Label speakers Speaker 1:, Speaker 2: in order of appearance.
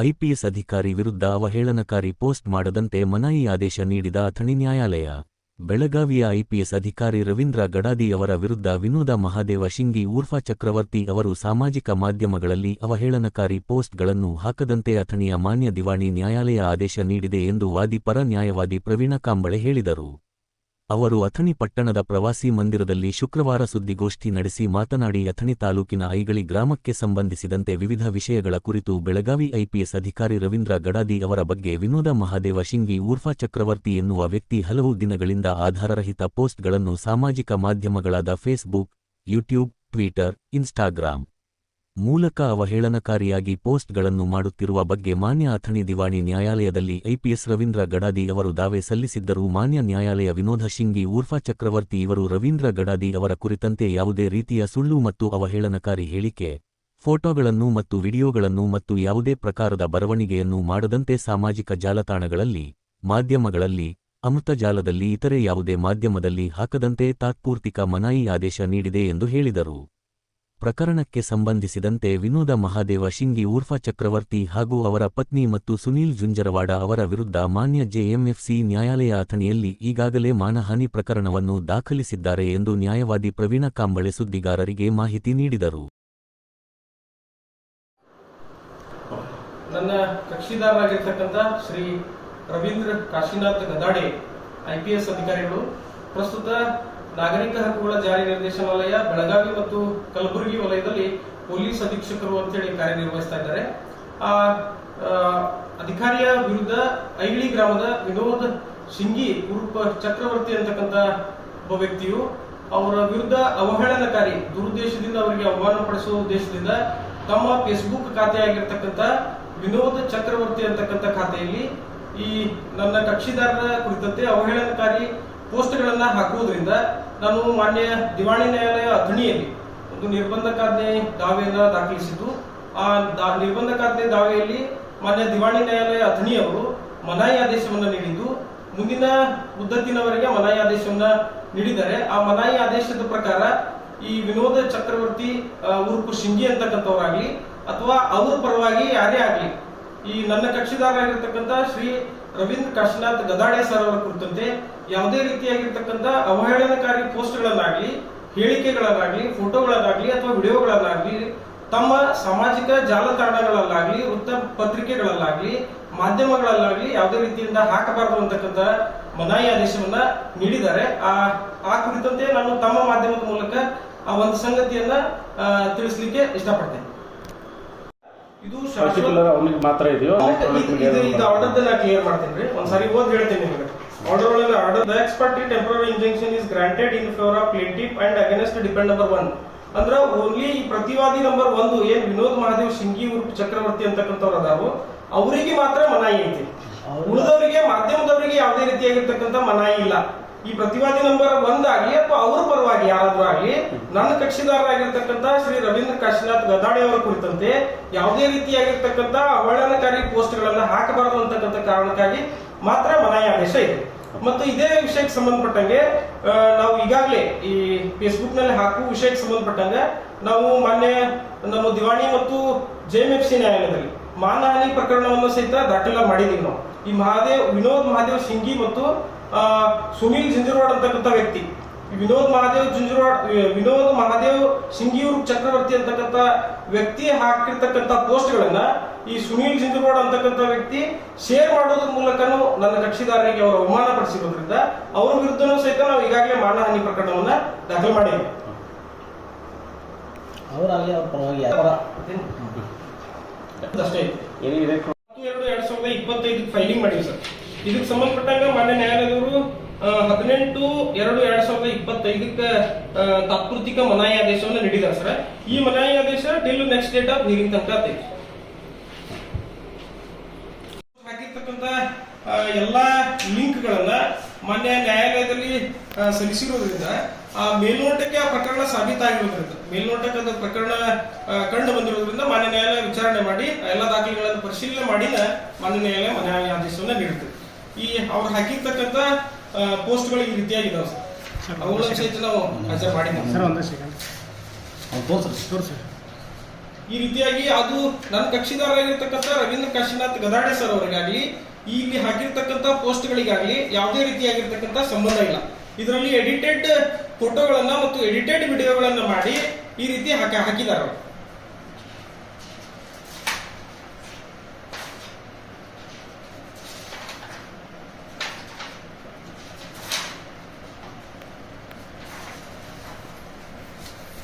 Speaker 1: IPS ಅಧಿಕಾರಿ ವಿರುದ್ಧ ಅವಹೇಳನಕಾರಿ ಪೋಸ್ಟ್ ಮಾಡದಂತೆ ಮನಾಯಿ ಆದೇಶ ನೀಡಿದ ಅಥಣಿ ನ್ಯಾಯಾಲಯ. ಬೆಳಗಾವಿಯ ಐಪಿಎಸ್ ಅಧಿಕಾರಿ ರವೀಂದ್ರ ಗಡಾದಿ ಅವರ ವಿರುದ್ಧ ವಿನೋದ ಮಹಾದೇವ ಶಿಂಗಿ ಊರ್ಫಾ ಚಕ್ರವರ್ತಿ ಅವರು ಸಾಮಾಜಿಕ ಮಾಧ್ಯಮಗಳಲ್ಲಿ ಅವಹೇಳನಕಾರಿ ಪೋಸ್ಟ್ಗಳನ್ನು ಹಾಕದಂತೆ ಅಥಣಿಯ ಮಾನ್ಯ ದಿವಾಣಿ ನ್ಯಾಯಾಲಯ ಆದೇಶ ನೀಡಿದೆ ಎಂದು ವಾದಿ ಪರ ನ್ಯಾಯವಾದಿ ಪ್ರವೀಣ ಕಾಂಬಳೆ ಹೇಳಿದರು. ಅವರು ಅಥಣಿ ಪಟ್ಟಣದ ಪ್ರವಾಸಿ ಮಂದಿರದಲ್ಲಿ ಶುಕ್ರವಾರ ಸುದ್ದಿಗೋಷ್ಠಿ ನಡೆಸಿ ಮಾತನಾಡಿ, ಅಥಣಿ ತಾಲೂಕಿನ ಐಗಳಿ ಗ್ರಾಮಕ್ಕೆ ಸಂಬಂಧಿಸಿದಂತೆ ವಿವಿಧ ವಿಷಯಗಳ ಕುರಿತು ಬೆಳಗಾವಿ ಐಪಿಎಸ್ ಅಧಿಕಾರಿ ರವೀಂದ್ರ ಗಡಾದಿ ಅವರ ಬಗ್ಗೆ ವಿನೋದ ಮಹಾದೇವ ಶಿಂಗಿ ಊರ್ಫಾ ಚಕ್ರವರ್ತಿ ಎನ್ನುವ ವ್ಯಕ್ತಿ ಹಲವು ದಿನಗಳಿಂದ ಆಧಾರರಹಿತ ಪೋಸ್ಟ್ಗಳನ್ನು ಸಾಮಾಜಿಕ ಮಾಧ್ಯಮಗಳಾದ ಫೇಸ್ಬುಕ್, ಯೂಟ್ಯೂಬ್, ಟ್ವಿಟರ್ ಇನ್ಸ್ಟಾಗ್ರಾಂ ಮೂಲಕ ಅವಹೇಳನಕಾರಿಯಾಗಿ ಪೋಸ್ಟ್ಗಳನ್ನು ಮಾಡುತ್ತಿರುವ ಬಗ್ಗೆ ಮಾನ್ಯ ಅಥಣಿ ದಿವಾಣಿ ನ್ಯಾಯಾಲಯದಲ್ಲಿ ಐಪಿಎಸ್ ರವೀಂದ್ರ ಗಡಾದಿ ಅವರು ದಾವೆ ಸಲ್ಲಿಸಿದ್ದರೂ ಮಾನ್ಯ ನ್ಯಾಯಾಲಯ ವಿನೋದ ಶಿಂಗಿ ಊರ್ಫಾ ಚಕ್ರವರ್ತಿ ಇವರು ರವೀಂದ್ರ ಗಡಾದಿ ಅವರ ಕುರಿತಂತೆ ಯಾವುದೇ ರೀತಿಯ ಸುಳ್ಳು ಮತ್ತು ಅವಹೇಳನಕಾರಿ ಹೇಳಿಕೆ, ಫೋಟೋಗಳನ್ನು ಮತ್ತು ವಿಡಿಯೋಗಳನ್ನು ಮತ್ತು ಯಾವುದೇ ಪ್ರಕಾರದ ಬರವಣಿಗೆಯನ್ನು ಮಾಡದಂತೆ ಸಾಮಾಜಿಕ ಜಾಲತಾಣಗಳಲ್ಲಿ, ಮಾಧ್ಯಮಗಳಲ್ಲಿ ಅಮೃತಜಾಲದಲ್ಲಿ ಇತರೆ ಯಾವುದೇ ಮಾಧ್ಯಮದಲ್ಲಿ ಹಾಕದಂತೆ ತಾತ್ಪೂರ್ತಿಕ ಮನಾಯಿ ಆದೇಶ ನೀಡಿದೆ ಎಂದು ಹೇಳಿದರು. ಪ್ರಕರಣಕ್ಕೆ ಸಂಬಂಧಿಸಿದಂತೆ ವಿನೋದ ಮಹಾದೇವ, ಶಿಂಗಿ ಊರ್ಫಾ ಚಕ್ರವರ್ತಿ ಹಾಗೂ ಅವರ ಪತ್ನಿ ಮತ್ತು ಸುನೀಲ್ ಜುಂಜರವಾಡ ಅವರ ವಿರುದ್ಧ ಮಾನ್ಯ ಜೆಎಂಎಫ್ಸಿ ನ್ಯಾಯಾಲಯ ಅಥಣಿಯಲ್ಲಿ ಈಗಾಗಲೇ ಮಾನಹಾನಿ ಪ್ರಕರಣವನ್ನು ದಾಖಲಿಸಿದ್ದಾರೆ ಎಂದು ನ್ಯಾಯವಾದಿ ಪ್ರವೀಣ ಕಾಂಬಳೆ ಸುದ್ದಿಗಾರರಿಗೆ ಮಾಹಿತಿ ನೀಡಿದರು.
Speaker 2: ನನ್ನ ಕಕ್ಷಿದಾರರಾಗಿರ್ತಕ್ಕಂಥ ಶ್ರೀ ರವೀಂದ್ರ ಕಾಶಿನಾಥ್ ಗದಾಡೆ ಐಪಿಎಸ್ ಅಧಿಕಾರಿಗಳು, ಪ್ರಸ್ತುತ ನಾಗರಿಕ ಹಕ್ಕುಗಳ ಜಾರಿ ನಿರ್ದೇಶನಾಲಯ, ಬೆಳಗಾವಿ ಮತ್ತು ಕಲಬುರಗಿ ವಲಯದಲ್ಲಿ ಪೊಲೀಸ್ ಅಧೀಕ್ಷಕರು ಅಂತೇಳಿ ಕಾರ್ಯನಿರ್ವಹಿಸ್ತಾ ಇದ್ದಾರೆ. ಆ ಅಧಿಕಾರಿಯ ವಿರುದ್ಧ ಐಳಿ ಗ್ರಾಮದ ವಿನೋದ್ ಶಿಂಗಿ ಉರ್ಪ ಚಕ್ರವರ್ತಿ ಅಂತಕ್ಕಂಥ ಒಬ್ಬ ವ್ಯಕ್ತಿಯು ಅವರ ವಿರುದ್ಧ ಅವಹೇಳನಕಾರಿ ದುರುದ್ದೇಶದಿಂದ ಅವರಿಗೆ ಅವಮಾನ ಪಡಿಸುವ ಉದ್ದೇಶದಿಂದ ತಮ್ಮ ಫೇಸ್ಬುಕ್ ಖಾತೆಯಾಗಿರ್ತಕ್ಕಂಥ ವಿನೋದ್ ಚಕ್ರವರ್ತಿ ಅಂತಕ್ಕಂಥ ಖಾತೆಯಲ್ಲಿ ಈ ನನ್ನ ಕಕ್ಷಿದಾರರ ಕುರಿತಂತೆ ಅವಹೇಳನಕಾರಿ ಪೋಸ್ಟ್ಗಳನ್ನ ಹಾಕುವುದರಿಂದ ನಾನು ಮಾನ್ಯ ದಿವಾಣಿ ನ್ಯಾಯಾಲಯ ಅಥಣಿಯಲ್ಲಿ ಒಂದು ನಿರ್ಬಂಧಕಾಜ್ಞೆ ದಾವೆಯನ್ನ ದಾಖಲಿಸಿದ್ದು, ಆ ನಿರ್ಬಂಧಕಾಜ್ಞೆ ದಾವೆಯಲ್ಲಿ ಮಾನ್ಯ ದಿವಾಣಿ ನ್ಯಾಯಾಲಯ ಅಥಣಿಯವರು ಮನಾಯಿ ಆದೇಶವನ್ನು ನೀಡಿದ್ದು, ಮುಂದಿನ ಮುದ್ದತ್ತಿನವರೆಗೆ ಮನಾಯಿ ಆದೇಶವನ್ನ ನೀಡಿದ್ದಾರೆ. ಆ ಮನಾಯಿ ಆದೇಶದ ಪ್ರಕಾರ ಈ ವಿನೋದ ಚಕ್ರವರ್ತಿ ಉರುಪು ಶಿಂಗಿ ಅಂತಕ್ಕಂಥವ್ರಾಗ್ಲಿ ಅಥವಾ ಅವ್ರ ಪರವಾಗಿ ಯಾರೇ ಆಗ್ಲಿ ಈ ನನ್ನ ಕಕ್ಷಿದಾರಾಗಿರ್ತಕ್ಕಂಥ ಶ್ರೀ ರವೀಂದ್ರ ಕಾಶಿನಾಥ್ ಗದಾಡೆ ಸರ್ ಅವರ ಕುರಿತಂತೆ ಯಾವುದೇ ರೀತಿಯಾಗಿರ್ತಕ್ಕಂಥ ಅವಹೇಳನಕಾರಿ ಪೋಸ್ಟ್ಗಳನ್ನಾಗಲಿ, ಹೇಳಿಕೆಗಳನ್ನಾಗ್ಲಿ, ಫೋಟೋಗಳನ್ನಾಗ್ಲಿ ಅಥವಾ ವಿಡಿಯೋಗಳನ್ನಾಗ್ಲಿ, ತಮ್ಮ ಸಾಮಾಜಿಕ ಜಾಲತಾಣಗಳಲ್ಲಾಗಲಿ, ವೃತ್ತ ಪತ್ರಿಕೆಗಳಲ್ಲಾಗ್ಲಿ, ಮಾಧ್ಯಮಗಳಲ್ಲಾಗ್ಲಿ ಯಾವುದೇ ರೀತಿಯಿಂದ ಹಾಕಬಾರದು ಅಂತಕ್ಕಂಥ ಮನಾಯಿ ಆದೇಶವನ್ನ ನೀಡಿದ್ದಾರೆ. ಆ ಆ ಕುರಿತಂತೆ ನಾನು ತಮ್ಮ ಮಾಧ್ಯಮದ ಮೂಲಕ ಆ ಒಂದು ಸಂಗತಿಯನ್ನ ತಿಳಿಸ್ಲಿಕ್ಕೆ ಇಷ್ಟಪಡ್ತೇನೆ. ಇದು
Speaker 3: ಪರ್ಟಿಕ್ಯುಲರ್ ಅವನಿಗೆ ಮಾತ್ರ ಇದೆಯೋ?
Speaker 2: ಇದು ಇದು ಆರ್ಡರ್ ನಾ ಕ್ಲಿಯರ್ ಮಾಡ್ತೀನಿ ಒಂದ್ಸಾರಿ ಓದ್ ಹೇಳ್ತೀನಿ ನಿಮಗೆ. ಆರ್ಡರ್ ಒಳಗೆ order the ex parte temporary injunction is granted in favour of plaintiff and against defendant number one ಅಂದ್ರ ಓನ್ಲಿ ಪ್ರತಿವಾದಿ ನಂಬರ್ ಒಂದು ಏನ್ ವಿನೋದ್ ಮಹಾದೇವ್ ಸಿಂಗಿ ಉರ್ಫ್ ಚಕ್ರವರ್ತಿ ಅಂತಕ್ಕಂಥವ್ರು ಅದಾರು ಅವರಿಗೆ ಮಾತ್ರ ಮನಾಯಿ ಐತಿ. ಉಳಿದವರಿಗೆ ಮಾಧ್ಯಮದವರಿಗೆ ಯಾವುದೇ ರೀತಿಯಾಗಿರ್ತಕ್ಕಂಥ ಮನಾಯಿ ಇಲ್ಲ. ಈ ಪ್ರತಿವಾದಿ ನಂಬರ್ ಒಂದಾಗ್ಲಿ ಅಥವಾ ಅವರ ಪರವಾಗಿ ಯಾರಾದ್ರೂ ಆಗಲಿ, ನನ್ನ ಕಕ್ಷಿದಾರರಾಗಿರ್ತಕ್ಕಂಥ ಶ್ರೀ ರವೀಂದ್ರ ಕಾಶಿನಾಥ್ ಗದಾಡಿ ಅವರ ಕುರಿತಂತೆ ಯಾವುದೇ ರೀತಿಯಾಗಿರ್ತಕ್ಕಂಥ ಅವಹೇಳನಕಾರಿ ಪೋಸ್ಟ್ಗಳನ್ನ ಹಾಕಬಾರದು ಅಂತಕ್ಕಂಥ ಕಾರಣಕ್ಕಾಗಿ ಮಾತ್ರ ಮನಾಯಿ ಆದೇಶ ಇದೆ. ಮತ್ತು ಇದೇ ವಿಷಯಕ್ಕೆ ಸಂಬಂಧಪಟ್ಟಂಗೆ ನಾವು ಈಗಾಗಲೇ ಈ ಫೇಸ್ಬುಕ್ನಲ್ಲಿ ಹಾಕುವ ವಿಷಯಕ್ಕೆ ಸಂಬಂಧಪಟ್ಟಂಗೆ ನಾವು ಮಾನ್ಯ ನಮ್ಮ ದಿವಾಣಿ ಮತ್ತು ಜೆಎಂಎಫ್ಸಿ ನ್ಯಾಯಾಲಯದಲ್ಲಿ ಮಾನಹಾನಿ ಪ್ರಕರಣವನ್ನು ಸಹಿತ ದಾಖಲ ಮಾಡಿದೀವಿ ನಾವು. ಈ ಮಹಾದೇವ್, ವಿನೋದ್ ಮಹಾದೇವ್ ಸಿಂಗಿ ಮತ್ತು ಸುನೀಲ್ ಜಿಂಜರವಾಡ್ ಅಂತಕ್ಕಂಥ ವ್ಯಕ್ತಿ. ವಿನೋದ್ ಮಹಾದೇವ್ ಜುಂಜುರವಾಡ್ ವಿನೋದ್ ಮಹಾದೇವ್ ಸಿಂಗಿಯೂರು ಚಕ್ರವರ್ತಿ ಅಂತಕ್ಕಂಥ ವ್ಯಕ್ತಿ ಹಾಕಿರ್ತಕ್ಕಂಥ ಪೋಸ್ಟ್ಗಳನ್ನ ಈ ಸುನೀಲ್ ಜಿಂಜುರವಾಡ್ ಅಂತಕ್ಕಂಥ ವ್ಯಕ್ತಿ ಶೇರ್ ಮಾಡೋದ್ರ ಮೂಲಕನೂ ನನ್ನ ಕಕ್ಷಿದಾರರಿಗೆ ಅವರು ಅವಮಾನ ಪಡಿಸಿರೋದ್ರಿಂದ ಅವರ ವಿರುದ್ಧನೂ ಸಹಿತ ನಾವು ಈಗಾಗಲೇ ಮಾನಹಾನಿ ಪ್ರಕರಣವನ್ನ ದಾಖಲು ಮಾಡಿದ್ದೀವಿ
Speaker 4: ಅವರಾಗಲಿ ಅವ್ರ ಪರವಾಗಿ
Speaker 2: ಅಷ್ಟೇ. ಎರಡು ಎರಡ್ ಸಾವಿರದ ಇಪ್ಪತ್ತೈದಕ್ಕೆ ಫೈಲಿಂಗ್ ಮಾಡಿವಿ ಸರ್. ಇದಕ್ಕೆ ಸಂಬಂಧಪಟ್ಟಂಗ ಮಾನ್ಯ ನ್ಯಾಯಾಲಯದವರು ಹದಿನೆಂಟು ಎರಡು ಎರಡ್ ಸಾವಿರದ ಇಪ್ಪತ್ತೈದಕ್ಕೆ ತಾತ್ಕೃತಿಕ ಮನಾಯಿ ಆದೇಶವನ್ನು ನೀಡಿದ್ದಾರೆ ಸರ್. ಈ ಮನಾಯಿ ಆದೇಶ till next date of hearing ತನಕ ಐತಿ. ಎಲ್ಲಾ ಎಲ್ಲಾ ಲಿಂಕ್ಗಳನ್ನ ಮಾನ್ಯ ನ್ಯಾಯಾಲಯದಲ್ಲಿ ಸಲ್ಲಿಸಿರುವುದರಿಂದ ಆ ಮೇಲ್ನೋಟಕ್ಕೆ ಆ ಪ್ರಕರಣ ಸಾಬೀತಾಗಿರೋದ್ರಿಂದ ಮೇಲ್ನೋಟಕ್ಕೆ ಅದು ಪ್ರಕರಣ ಕಂಡು ಬಂದಿರೋದ್ರಿಂದ ಮಾನ್ಯ ನ್ಯಾಯಾಲಯ ವಿಚಾರಣೆ ಮಾಡಿ ಎಲ್ಲ ದಾಖಲೆಗಳನ್ನು ಪರಿಶೀಲನೆ ಮಾಡಿನ ಮಾನ್ಯ ನ್ಯಾಯಾಲಯ ಮನಾಯಿ ಆದೇಶವನ್ನು ನೀಡುತ್ತೆ. ಈ ಅವ್ರು ಹಾಕಿರ್ತಕ್ಕಂಥ ಪೋಸ್ಟ್ಗಳು ಈ ರೀತಿಯಾಗಿದ್ದಾವೆ ಸರ್. ಸಹಿತ ನಾವು ಹಾಜರು ಮಾಡಿದ್ದೀವಿ
Speaker 4: ಅವ್ರು ತೋರ್ಸ್ರಿ. ತೋರ್ಸ್ರಿ.
Speaker 2: ಈ ರೀತಿಯಾಗಿ ಅದು ನನ್ನ ಕಕ್ಷಿದಾರರಾಗಿರ್ತಕ್ಕಂಥ ರವೀಂದ್ರ ಕಾಶಿನಾಥ್ ಗದಾಡೆ ಸರ್ ಅವರಿಗಾಗ್ಲಿ ಇಲ್ಲಿ ಹಾಕಿರ್ತಕ್ಕಂಥ ಪೋಸ್ಟ್ಗಳಿಗಾಗಲಿ ಯಾವುದೇ ರೀತಿಯಾಗಿರ್ತಕ್ಕಂಥ ಸಂಬಂಧ ಇಲ್ಲ. ಇದರಲ್ಲಿ ಎಡಿಟೆಡ್ ಫೋಟೋಗಳನ್ನ ಮತ್ತು ಎಡಿಟೆಡ್ ವಿಡಿಯೋಗಳನ್ನ ಮಾಡಿ ಈ ರೀತಿ ಹಾಕ ಹಾಕಿದ್ದಾರೆ ಅವರು.